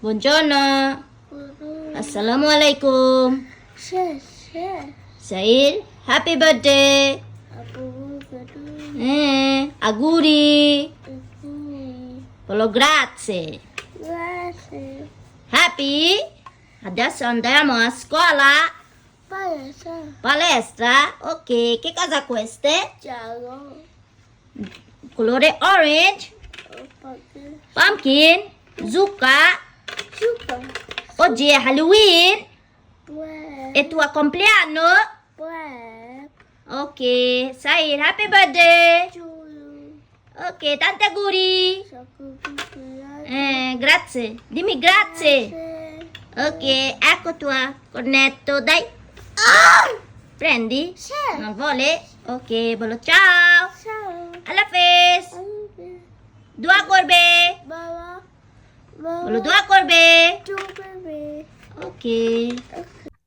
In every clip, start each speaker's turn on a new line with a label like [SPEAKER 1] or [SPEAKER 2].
[SPEAKER 1] Buongiorno. Assalamualaikum. Said, happy birthday. Eh, auguri. Bello grazie. Happy? Adesso andiamo a scuola. Palestra? Ok, che cosa queste? Colore orange. Pumpkin. Zucca. Zucca. Oggi è Halloween. E tuo compleanno? Web. Ok, sai, happy birthday. Ok, tanti auguri. Eh, grazie. Dimmi grazie. Ok, ecco tua. Cornetto, dai. Ah! Prendi? Non vuole? Ok, bello, ciao. Ciao. Alla face. Alla face. Dua corbe. Bye. বলো দোয়া করবে। ওকে।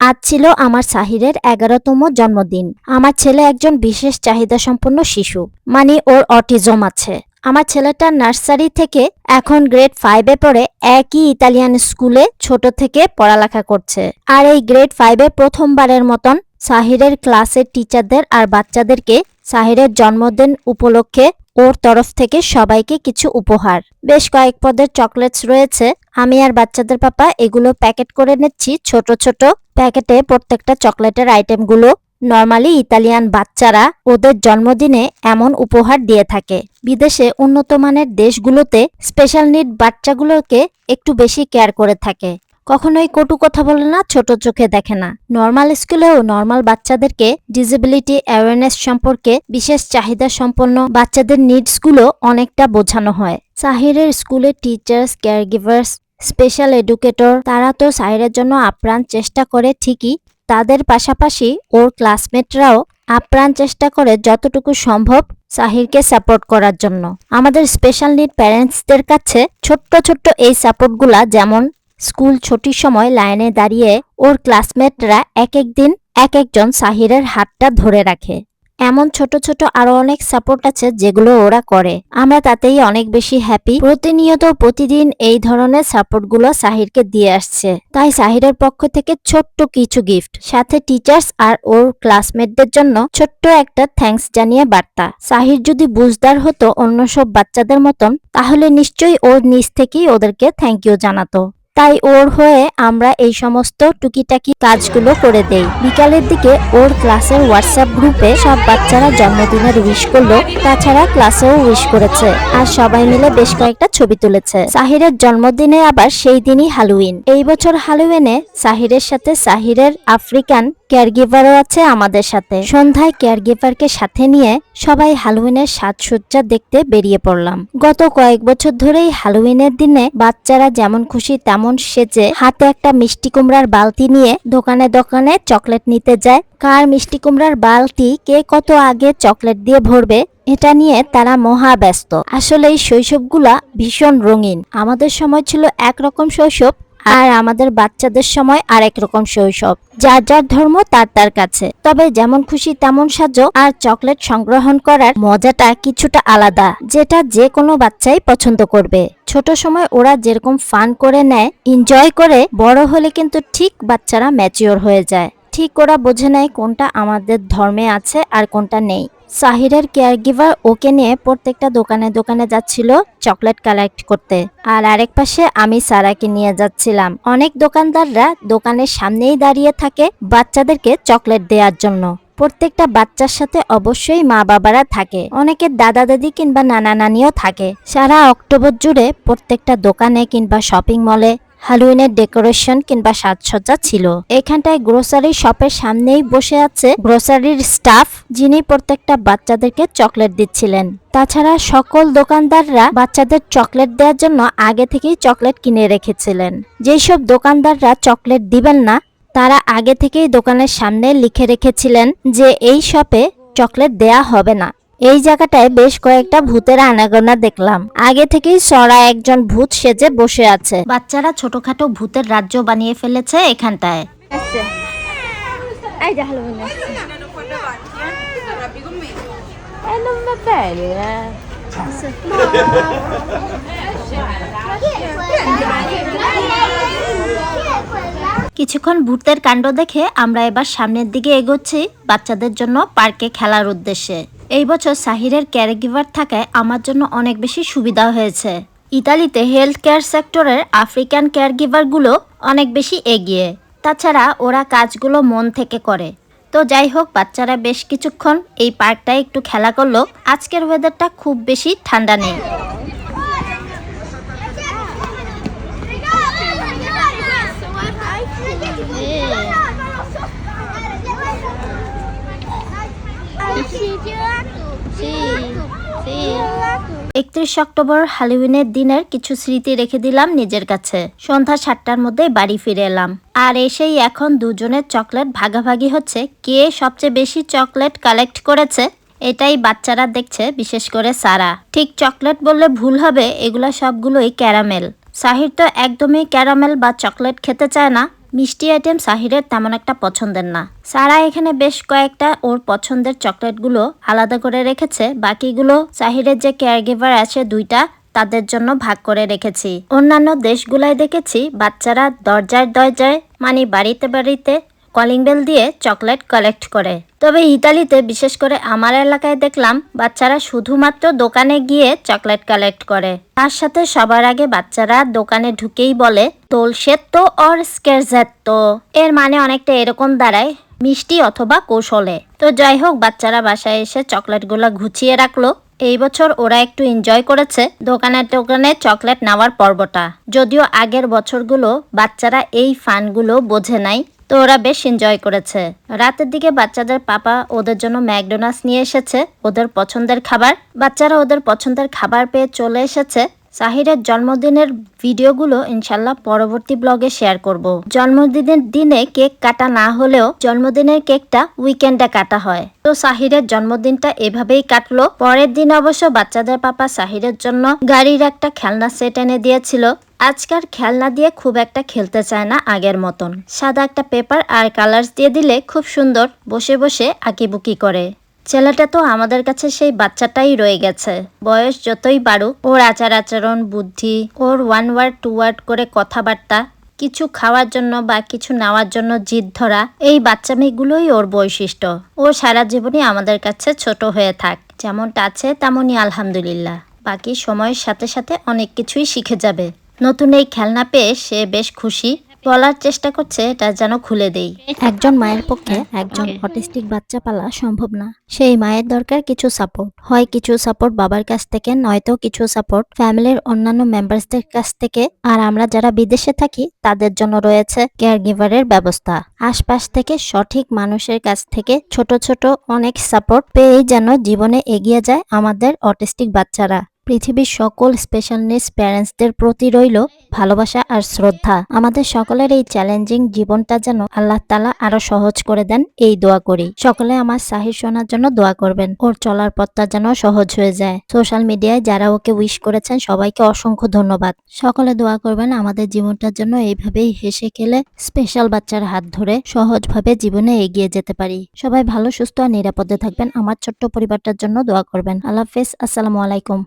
[SPEAKER 2] আজ ছিল আমার সাহিরের এগারোতম জন্মদিন। আমার ছেলে একজন বিশেষ চাহিদা সম্পন্ন শিশু মানে ওর অটিজম আছে। আমার ছেলেটা নার্সারি থেকে এখন গ্রেড ফাইভে পড়ে একই ইতালিয়ান স্কুলে ছোট থেকে পড়ালেখা করছে। আর এই গ্রেড ফাইভে প্রথমবারের মতন সাহিরের ক্লাসের টিচারদের আর বাচ্চাদেরকে সাহিরের জন্মদিন উপলক্ষে ওর তরফ থেকে সবাইকে কিছু উপহার। বেশ কয়েক পদের চকলেটস রয়েছে। আমি আর বাচ্চাদের পাপা এগুলো প্যাকেট করে নিচ্ছি ছোট ছোট প্যাকেটে প্রত্যেকটা চকলেটের আইটেমগুলো। নর্মালি ইতালিয়ান বাচ্চারা ওদের জন্মদিনে এমন উপহার দিয়ে থাকে। বিদেশে উন্নত মানের দেশগুলোতে স্পেশাল নিড বাচ্চাগুলোকে একটু বেশি কেয়ার করে থাকে। কখনোই কটু কথা বলে না, ছোট চোখে দেখে না। নর্মাল স্কুলেও নর্মাল বাচ্চাদেরকে ডিসেবিলিটি অ্যাওয়ারনেস সম্পর্কে বিশেষ চাহিদা সম্পন্ন বাচ্চাদের নিডসগুলো অনেকটা বোঝানো হয়। সাহিরের স্কুলের টিচার্স কেয়ারগিভার্স স্পেশাল এডুকেটর তারা তো সাহিরের জন্য আপ্রাণ চেষ্টা করে ঠিকই, তাদের পাশাপাশি ওর ক্লাসমেটরাও আপ্রাণ চেষ্টা করে যতটুকু সম্ভব সাহিরকে সাপোর্ট করার জন্য। আমাদের স্পেশাল নিড প্যারেন্টসদের কাছে ছোট্ট ছোট্ট এই সাপোর্টগুলা যেমন স্কুল ছুটির সময় লাইনে দাঁড়িয়ে ওর ক্লাসমেটরা এক এক দিন এক একজন সাহিরের হাতটা ধরে রাখে। এমন ছোট ছোট আরও অনেক সাপোর্ট আছে যেগুলো ওরা করে। আমরা তাতেই অনেক বেশি হ্যাপি প্রতিনিয়ত প্রতিদিন এই ধরনের সাপোর্টগুলো সাহিরকে দিয়ে আসছে। তাই সাহিরের পক্ষ থেকে ছোট্ট কিছু গিফট সাথে টিচার্স আর ওর ক্লাসমেটদের জন্য ছোট্ট একটা থ্যাঙ্কস জানিয়ে বার্তা। সাহির যদি বুঝদার হতো অন্য সব বাচ্চাদের মতন, তাহলে নিশ্চয়ই ওর নিজ থেকেই ওদেরকে থ্যাংক ইউ জানাতো। তাই ওর হয়ে আমরা এই সমস্ত টুকিটাকি কাজগুলো করে দেই। বিকালের দিকে ওর ক্লাসের হোয়াটসঅ্যাপ গ্রুপে সব বাচ্চারা জন্মদিনের উইশ করল, তাছাড়া ক্লাসেও উইশ করেছে আর সবাই মিলে বেশ কয়েকটা ছবি তুলেছে। সাহিরের জন্মদিনে আবার সেই দিনই হালুইন এই বছর হালুইনে সাহিরের সাথে সাহিরের আফ্রিকান কেয়ারগিভারও আছে আমাদের সাথে। সন্ধ্যায় কেয়ারগিভারকে সাথে নিয়ে সবাই হ্যালোউইনের সাজসজ্জা দেখতে বেরিয়ে পড়লাম। গত কয়েক বছর ধরেই হ্যালোউইনের দিনে বাচ্চারা যেমন খুশি তেমন সেজে হাতে একটা মিষ্টি কুমড়ার বালতি নিয়ে দোকানে দোকানে চকলেট নিতে যায়। কার মিষ্টি কুমড়ার বালতি কে কত আগে চকলেট দিয়ে ভরবে, এটা নিয়ে তারা মহা ব্যস্ত। আসলে এই শৈশবগুলা ভীষণ রঙিন। আমাদের সময় ছিল একরকম শৈশব আর আমাদের বাচ্চাদের সময় আরেক রকম শৈশব। যার যার ধর্ম তার তার কাছে। তবে যেমন খুশি তেমন সাজো। আর চকলেট সংগ্রহণ করার মজাটা কিছুটা আলাদা, যেটা যে কোনো বাচ্চাই পছন্দ করবে। ছোট সময় ওরা যেরকম ফান করে নেয় এনজয় করে, বড় হলে কিন্তু ঠিক বাচ্চারা ম্যাচিওর হয়ে যায়। ঠিক ওরা বোঝে নেয় কোনটা আমাদের ধর্মে আছে আর কোনটা নেই। সাহিরের কেয়ারগিভার ওকে নিয়ে প্রত্যেকটা দোকানে দোকানে যাচ্ছিল চকলেট কালেক্ট করতে। আর আরেক পাশে আমি সারাকে নিয়ে যাচ্ছিলাম। অনেক দোকানদাররা দোকানের সামনেই দাঁড়িয়ে থাকে বাচ্চাদেরকে চকলেট দেওয়ার জন্য। প্রত্যেকটা বাচ্চার সাথে অবশ্যই মা বাবারা থাকে। অনেকের দাদা দাদি কিংবা নানা নানিও থাকে। সারা অক্টোবর জুড়ে প্রত্যেকটা দোকানে কিংবা শপিং মলে হ্যালোইনের ডেকোরেশন কিংবা সাজসজ্জা ছিল। এখানটায় গ্রোসারি শপের সামনেই বসে আছে গ্রোসারির স্টাফ যিনি প্রত্যেকটা বাচ্চাদেরকে চকলেট দিচ্ছিলেন। তাছাড়া সকল দোকানদাররা বাচ্চাদের চকলেট দেওয়ার জন্য আগে থেকেই চকলেট কিনে রেখেছিলেন। যেসব দোকানদাররা চকলেট দিবেন না, তারা আগে থেকেই দোকানের সামনে লিখে রেখেছিলেন যে এই শপে চকলেট দেয়া হবে না। এই জায়গাটায় বেশ কয়েকটা ভূতের আনাগোনা দেখলাম। আগে থেকেই সরা একজন ভূত সেজে বসে আছে। বাচ্চারা ছোটখাটো ভূতের রাজ্য বানিয়ে ফেলেছে এখানটায়. কিছুক্ষণ ভূতের কাণ্ড দেখে আমরা এবার সামনের দিকে এগোচ্ছি বাচ্চাদের জন্য পার্কে খেলার উদ্দেশ্যে। এই বছর সাহিরের ক্যারেগিভার থাকায় আমার জন্য অনেক বেশি সুবিধা হয়েছে। ইতালিতে হেলথ কেয়ার সেক্টরের আফ্রিকান কেয়ারগিভারগুলো অনেক বেশি এগিয়ে। তাছাড়া ওরা কাজগুলো মন থেকে করে। তো যাই হোক, বাচ্চারা বেশ কিছুক্ষণ এই পার্কটায় একটু খেলা করল। আজকের ওয়েদারটা খুব বেশি ঠান্ডা নেই। একত্রিশ অক্টোবর হ্যালোউইনের দিনের কিছু স্মৃতি রেখে দিলাম নিজের কাছে। সন্ধ্যা সাতটার মধ্যে বাড়ি ফিরে এলাম। আর এসেই এখন দুজনের চকলেট ভাগাভাগি হচ্ছে। কে সবচেয়ে বেশি চকলেট কালেক্ট করেছে, এটাই বাচ্চারা দেখছে, বিশেষ করে সারা। ঠিক চকলেট বললে ভুল হবে, এগুলো সবগুলোই ক্যারামেল। সাহির তো একদমই ক্যারামেল বা চকলেট খেতে চায় না। মিষ্টি আইটেম সাহিরের তেমন একটা পছন্দের না। সারা এখানে বেশ কয়েকটা ওর পছন্দের চকলেটগুলো আলাদা করে রেখেছে। বাকিগুলো সাহিরের যে কেয়ারগিভার আছে দুইটা, তাদের জন্য ভাগ করে রেখেছি। অন্যান্য দেশগুলায় দেখেছি, বাচ্চারা দরজায় দরজায় মানে বাড়িতে বাড়িতে কলিং বেল দিয়ে চকলেট কালেক্ট করে। তবে ইতালিতে, বিশেষ করে আমার এলাকায় দেখলাম, বাচ্চারা শুধুমাত্র দোকানে গিয়ে চকলেট কালেক্ট করে। তার সাথে সবার আগে বাচ্চারা দোকানে ঢুকেই বলে তোলসেত্তো অর স্কেরজেত্তো এর মানে অনেকটা এরকম দাঁড়ায়, মিষ্টি অথবা কৌশলে। তো যাই হোক, বাচ্চারা বাসায় এসে চকলেটগুলো গুছিয়ে রাখল। এই বছর ওরা একটু এনজয় করেছে দোকানে দোকানে চকলেট নেওয়ার পর্বটা। যদিও আগের বছরগুলো বাচ্চারা এই ফানগুলো বোঝে নাই তো ওরা বেশ এনজয় করেছে। রাতের দিকে বাচ্চাদের পাপা ওদের জন্য ম্যাকডোনাল্ডস নিয়ে এসেছে, ওদের পছন্দের খাবার। বাচ্চারা ওদের পছন্দের খাবার পেয়ে চলে এসেছে। সাহিরের জন্মদিনের ভিডিওগুলো ইনশাল্লাহ পরবর্তী ব্লগে শেয়ার করব। জন্মদিনের দিনে কেক কাটা না হলেও জন্মদিনের কেকটা উইকেন্ডে কাটা হয়। তো সাহিরের জন্মদিনটা এভাবেই কাটলো। পরের দিন অবশ্য বাচ্চাদের পাপা সাহিরের জন্য গাড়ির একটা খেলনা সেট এনে দিয়েছিল। আজকাল খেলনা দিয়ে খুব একটা খেলতে চায় না আগের মতন। সাদা একটা পেপার আর কালার্স দিয়ে দিলে খুব সুন্দর, বসে বসে আঁকিবুকি করে। ছেলেটা তো আমাদের কাছে সেই বাচ্চাটাই রয়ে গেছে। বয়স যতই বাড়ুক, ওর আচার আচরণ, বুদ্ধি, ওর ওয়ান ওয়ার্ড টু ওয়ার্ড করে কথাবার্তা, কিছু খাওয়ার জন্য বা কিছু নেওয়ার জন্য জিদ ধরা, এই বাচ্চা মেয়েগুলোই ওর বৈশিষ্ট্য। ও সারা জীবনই আমাদের কাছে ছোট হয়ে থাক। যেমনটা আছে তেমনই আলহামদুলিল্লাহ। বাকি সময়ের সাথে সাথে অনেক কিছুই শিখে যাবে। নতুন এই খেলনা পেয়ে সে বেশ খুশি। বলার চেষ্টা করছে এটা যেন খুলে দেই। একজন মায়ের পক্ষে একজন অটিস্টিক বাচ্চা পালা সম্ভব না। সেই মায়ের দরকার কিছু সাপোর্ট হয় কিছু সাপোর্ট বাবার কাছ থেকে নয়তো কিছু সাপোর্ট ফ্যামিলির অন্যান্য মেম্বারসদের কাছ থেকে। আর আমরা যারা বিদেশে থাকি তাদের জন্য রয়েছে কেয়ার গিভারের ব্যবস্থা। আশপাশ থেকে সঠিক মানুষের কাছ থেকে ছোট ছোট অনেক সাপোর্ট পেয়েই যেন জীবনে এগিয়ে যায় আমাদের অটিস্টিক বাচ্চারা। পৃথিবীর সকল স্পেশাল নিডস প্যারেন্টসদের প্রতি রইল ভালোবাসা আর শ্রদ্ধা। আমাদের সকলের এই চ্যালেঞ্জিং জীবনটা যেন আল্লাহ তালা আরও সহজ করে দেন, এই দোয়া করি। সকলে আমার সাহির শোনার জন্য দোয়া করবেন। ওর চলার পথটা যেন সহজ হয়ে যায়। সোশ্যাল মিডিয়ায় যারা ওকে উইশ করেছেন, সবাইকে অসংখ্য ধন্যবাদ। সকলে দোয়া করবেন আমাদের জীবনটার জন্য এইভাবেই হেসে খেলে স্পেশাল বাচ্চার হাত ধরে সহজভাবে জীবনে এগিয়ে যেতে পারি। সবাই ভালো, সুস্থ আর নিরাপদে থাকবেন। আমার ছোট্ট পরিবারটার জন্য দোয়া করবেন। আল্লাহ হাফেজ। আসসালামু আলাইকুম।